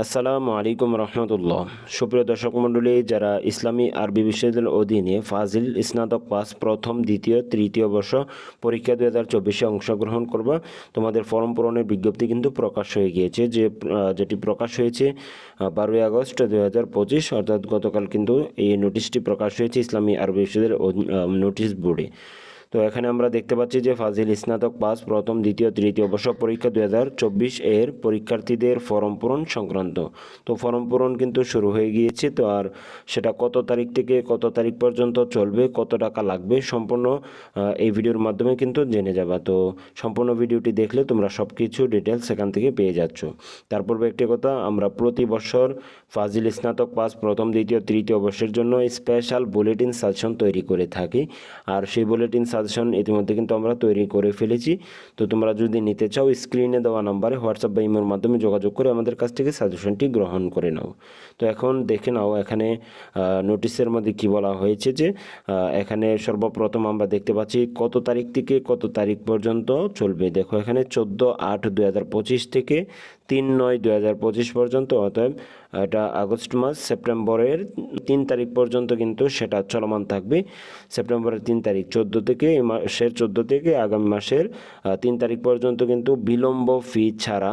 আসসালামু আলাইকুম রহমতুল্লাহ। সুপ্রিয় দর্শক মণ্ডলী, যারা ইসলামী আরবি বিশ্ববিদ্যালয়ের অধীনে ফাজিল স্নাতক পাস প্রথম, দ্বিতীয়, তৃতীয় বর্ষ পরীক্ষা দু হাজার চব্বিশে অংশগ্রহণ করবা, তোমাদের ফর্ম পূরণের বিজ্ঞপ্তি কিন্তু প্রকাশ হয়ে গিয়েছে যে যেটি প্রকাশ হয়েছে বারোই আগস্ট দু হাজার পঁচিশ, অর্থাৎ গতকাল কিন্তু এই নোটিশটি প্রকাশ হয়েছে ইসলামী আরবি বিশ্ববিদ্যালয়ের নোটিশ বোর্ডে। তো এখানে আমরা দেখতে পাচ্ছি যে ফাজিল স্নাতক পাস, প্রথম, দ্বিতীয়, তৃতীয় বর্ষ পরীক্ষা দুই হাজার চব্বিশ এর পরীক্ষার্থীদের ফর্ম পূরণ সংক্রান্ত। তো ফর্ম পূরণ কিন্তু শুরু হয়ে গিয়েছে তো আর সেটা কত তারিখ থেকে কত তারিখ পর্যন্ত চলবে, কত টাকা লাগবে সম্পূর্ণ এই ভিডিওর মাধ্যমে কিন্তু জেনে যাবা। তো সম্পূর্ণ ভিডিওটি দেখলে তোমরা সব কিছু ডিটেলস সেখান থেকে পেয়ে যাচ্ছ। তারপর একটি কথা, আমরা প্রতি বছর ফাজিল স্নাতক পাস, প্রথম, দ্বিতীয়, তৃতীয় বর্ষের জন্য স্পেশাল বুলেটিন সাজেশন তৈরি করে থাকি। আর সেই বুলেটিন সাজেশন ইতিমধ্যে কিন্তু আমরা তৈরি করে ফেলেছি। তো তোমরা যদি নিতে চাও স্ক্রিনে দেওয়া নাম্বারে হোয়াটসঅ্যাপ বা ইমের মাধ্যমে যোগাযোগ করে আমাদের কাছ থেকে সাজেশনটি গ্রহণ করে নাও। তো এখন দেখে নাও, এখানে নোটিশের মধ্যে কি বলা হয়েছে যে এখানে সর্বপ্রথম আমরা দেখতে পাচ্ছি কত তারিখ থেকে কত তারিখ পর্যন্ত চলবে। দেখো এখানে চোদ্দ আট দুই হাজার পঁচিশ থেকে তিন নয় দুই হাজার পঁচিশ পর্যন্ত, অতএব, এটা আগস্ট মাস, সেপ্টেম্বরের তিন তারিখ পর্যন্ত কিন্তু সেটা চলমান থাকবে। সেপ্টেম্বরের তিন তারিখ চোদ্দ থেকে এই মাসের চোদ্দ থেকে আগামী মাসের তিন তারিখ পর্যন্ত কিন্তু বিলম্ব ফি ছাড়া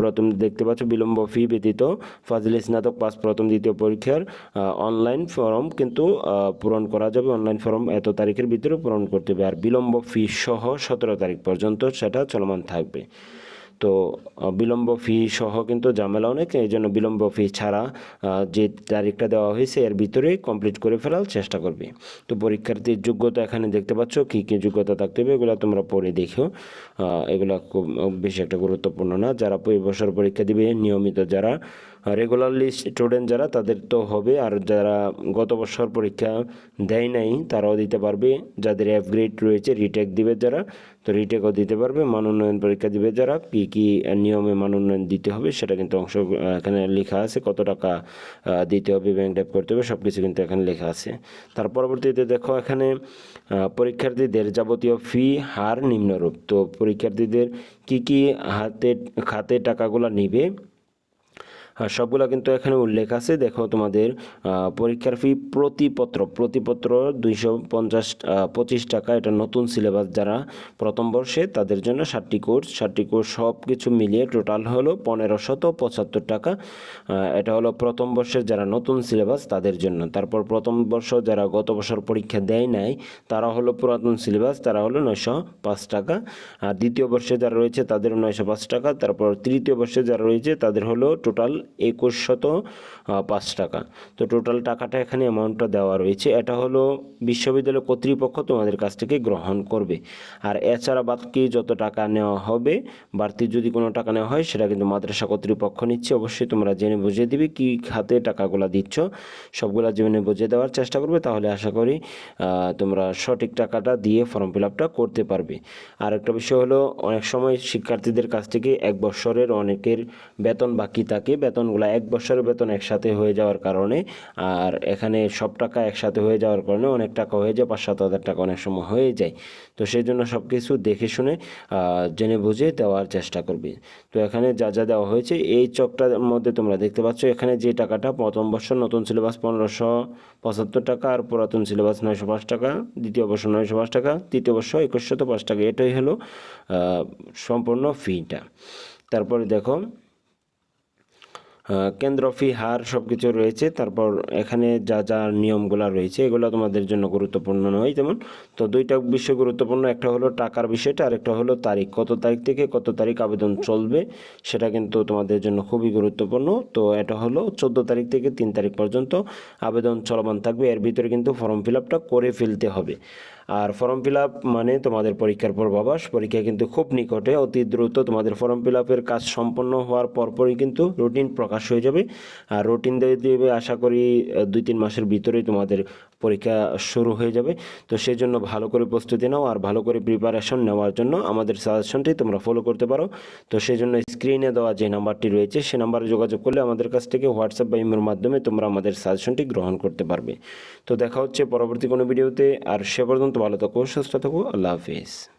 প্রথম দেখতে পাচ্ছ বিলম্ব ফি ব্যতীত ফাজিল স্নাতক পাস প্রথম দ্বিতীয় পরীক্ষার অনলাইন ফর্ম কিন্তু পূরণ করা যাবে। অনলাইন ফর্ম এত তারিখের ভিতরে পূরণ করতে হবে। আর বিলম্ব ফি সহ সতেরো তারিখ পর্যন্ত সেটা চলমান থাকবে। তো বিলম্ব ফি সহ কিন্তু ঝামেলা অনেক, এই জন্য বিলম্ব ফি ছাড়া যে তারিখটা দেওয়া হয়েছে এর ভিতরে কমপ্লিট করে ফেলার চেষ্টা করবে। তো পরীক্ষার্থীর যোগ্যতা এখানে দেখতে পাচ্ছ, কী কী যোগ্যতা থাকতে হবে এগুলো তোমরা পড়ে দেখো। এগুলো খুব, বেশি একটা গুরুত্বপূর্ণ না, যারা বছর পরীক্ষা দিবে, নিয়মিত যারা রেগুলারলি স্টুডেন্ট যারা, তাদের তো হবে। আর যারা গত বছর পরীক্ষা দেয় নাই, তারাও দিতে পারবে। যাদের অ্যাপ গ্রেড রয়েছে রিটেক দিবে যারা, তো রিটেকও দিতে পারবে। মান উন্নয়ন পরীক্ষা দিবে যারা, কী কী নিয়মে মান উন্নয়ন দিতে হবে, সেটা কিন্তু অংশ এখানে লেখা আছে। কত টাকা দিতে হবে ব্যাংক ড্যাপ করতে হবে সব কিছু কিন্তু এখানে লেখা আছে। তার পরবর্তীতে দেখো এখানে পরীক্ষার্থীদের যাবতীয় ফি হার নিম্নরূপ। তো পরীক্ষার্থীদের কি কি হাতে, খাতে টাকাগুলো নিবে? সবগুলো কিন্তু এখানে উল্লেখ আছে। দেখো তোমাদের পরীক্ষার ফি প্রতিপত্র প্রতিপত্র দুইশো পঞ্চাশ পঁচিশ টাকা। এটা নতুন সিলেবাস যারা প্রথম বর্ষে, তাদের জন্য ষাটটি কোর্স ষাটটি কোর্স সব কিছু মিলিয়ে টোটাল হলো পনেরোশত পঁচাত্তর টাকা। এটা হলো প্রথম বর্ষের যারা নতুন সিলেবাস তাদের জন্য। তারপর প্রথম বর্ষ যারা গত বছর পরীক্ষা দেয় নাই, তারা হলো পুরাতন সিলেবাস তারা হলো নয়শো পাঁচ টাকা। আর দ্বিতীয় বর্ষে যারা রয়েছে তাদের নয়শো পাঁচ টাকা। তারপর তৃতীয় বর্ষে যারা রয়েছে, তাদের হলো টোটাল একুশশত আহ, পাঁচ টাকা। তো টোটাল টাকাটা এখানে অ্যামাউন্টটা দেওয়া রয়েছে। এটা হলো বিশ্ববিদ্যালয় কর্তৃপক্ষ তোমাদের কাছ থেকে গ্রহণ করবে। আর এছাড়া বাকি যত টাকা নেওয়া হবে বাড়তি যদি কোনো টাকা নেওয়া হয় সেটা কিন্তু মাদ্রাসা কর্তৃপক্ষ নিচ্ছে। অবশ্যই তোমরা জেনে বুঝে দিবে কী খাতে টাকাগুলো দিচ্ছ। সবগুলা জেনে বুঝে দেওয়ার চেষ্টা করবে তাহলে আশা করি তোমরা সঠিক টাকাটা দিয়ে ফর্ম ফিল আপটা করতে পারবে। আর একটা বিষয় হলো অনেক সময় শিক্ষার্থীদের কাছ থেকে এক বছরের অনেকের বেতন বাকি থাকে। বেতনগুলো এক বছরের বেতন একসাথে হয়ে যাওয়ার কারণে, আর এখানে সব টাকা একসাথে হয়ে যাওয়ার কারণে অনেক টাকা হয়ে যায় পাঁচ সাত হাজার টাকা অনেক সময় হয়ে যায়। তো সেই জন্য সব কিছু দেখে শুনে জেনে বুঝে দেওয়ার চেষ্টা করবে। তো এখানে যা যা দেওয়া হয়েছে, এই চকটার মধ্যে তোমরা দেখতে পাচ্ছ, এখানে যে টাকাটা প্রথম বর্ষ নতুন সিলেবাস পনেরোশো পঁচাত্তর টাকা, আর পুরাতন সিলেবাস নয়শো পাঁচ টাকা, দ্বিতীয় বর্ষ নয়শো পাঁচ টাকা, তৃতীয় বর্ষ একুশশত পাঁচ টাকা, এটাই হলো সম্পূর্ণ ফিটা তারপরে দেখো কেন্দ্র ফি, হার সব কিছু রয়েছে। তারপর এখানে যা যা নিয়মগুলো রয়েছে, এগুলো তোমাদের জন্য গুরুত্বপূর্ণ নয়। যেমন তো দুইটা বিষয় গুরুত্বপূর্ণ, একটা হলো টাকার বিষয়টা, আর একটা হলো তারিখ। কত তারিখ থেকে কত তারিখ আবেদন চলবে, সেটা কিন্তু তোমাদের জন্য খুবই গুরুত্বপূর্ণ। তো এটা হলো চোদ্দ তারিখ থেকে তিন তারিখ পর্যন্ত আবেদন চলমান থাকবে। এর ভিতরে কিন্তু ফর্ম ফিল আপটা করে ফেলতে হবে। আর ফর্ম ফিল আপ মানে তোমাদের পরীক্ষার পূর্বাভাস পরীক্ষা কিন্তু খুব নিকটে, অতি দ্রুত তোমাদের ফর্ম ফিল আপের কাজ সম্পন্ন হওয়ার পরপরই কিন্তু রুটিন প্রকাশ হয়ে যাবে। আর রুটিন দিয়ে দেবে, আশা করি দুই তিন মাসের ভিতরেই তোমাদের পরীক্ষা শুরু হয়ে যাবে। তো সেই জন্য ভালো করে প্রস্তুতি নাও আর ভালো করে প্রিপারেশন নেওয়ার জন্য আমাদের সাজেশনটি তোমরা ফলো করতে পারো। তো সেই জন্য স্ক্রিনে দেওয়া যে নাম্বারটি রয়েছে, সে নাম্বারে যোগাযোগ করলে আমাদের কাছ থেকে হোয়াটসঅ্যাপ বা ইমের মাধ্যমে তোমরা আমাদের সাজেশনটি গ্রহণ করতে পারবে। তো দেখা হচ্ছে পরবর্তী কোনো ভিডিওতে আর সে পর্যন্ত ভালো থাকো, সুস্থ থাকো, আল্লাহ হাফিজ।